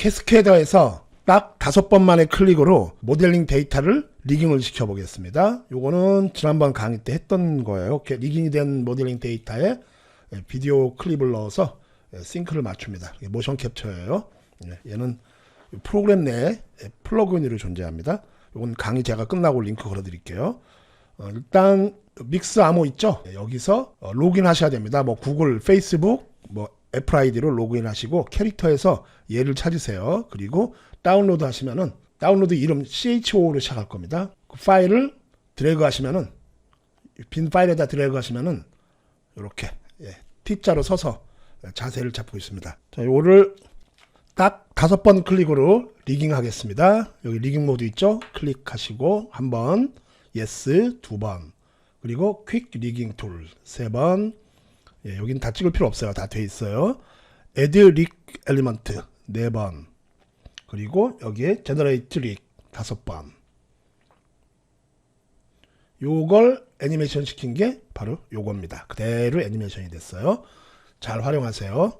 캐스케더에서 딱 다섯 번만의 클릭으로 모델링 데이터를 리깅을 시켜보겠습니다. 요거는 지난번 강의 때 했던 거예요. 리깅이 된 모델링 데이터에 예, 비디오 클립을 넣어서 예, 싱크를 맞춥니다. 모션 캡처예요. 예, 얘는 프로그램 내에 예, 플러그인으로 존재합니다. 요건 강의 제가 끝나고 링크 걸어드릴게요. 어, 일단 믹스 암호 있죠? 예, 여기서 어, 로그인 하셔야 됩니다. 뭐 구글, 페이스북, 뭐 애플 아이디로 로그인 하시고 캐릭터에서 얘를 찾으세요. 그리고 다운로드 하시면은 다운로드 이름 CHO로 시작할 겁니다. 그 파일을 드래그 하시면은 빈 파일에다 드래그 하시면은 이렇게 예, T자로 서서 자세를 잡고 있습니다. 자, 요거를 딱 다섯 번 클릭으로 리깅 하겠습니다. 여기 리깅 모드 있죠? 클릭하시고 한 번, yes 두 번, 그리고 퀵 리깅 툴 세 번. 예, 여긴 다 찍을 필요 없어요. 다 돼 있어요. add rig element 네 번. 그리고 여기에 generate rig 다섯 번. 요걸 애니메이션 시킨 게 바로 요겁니다. 그대로 애니메이션이 됐어요. 잘 활용하세요.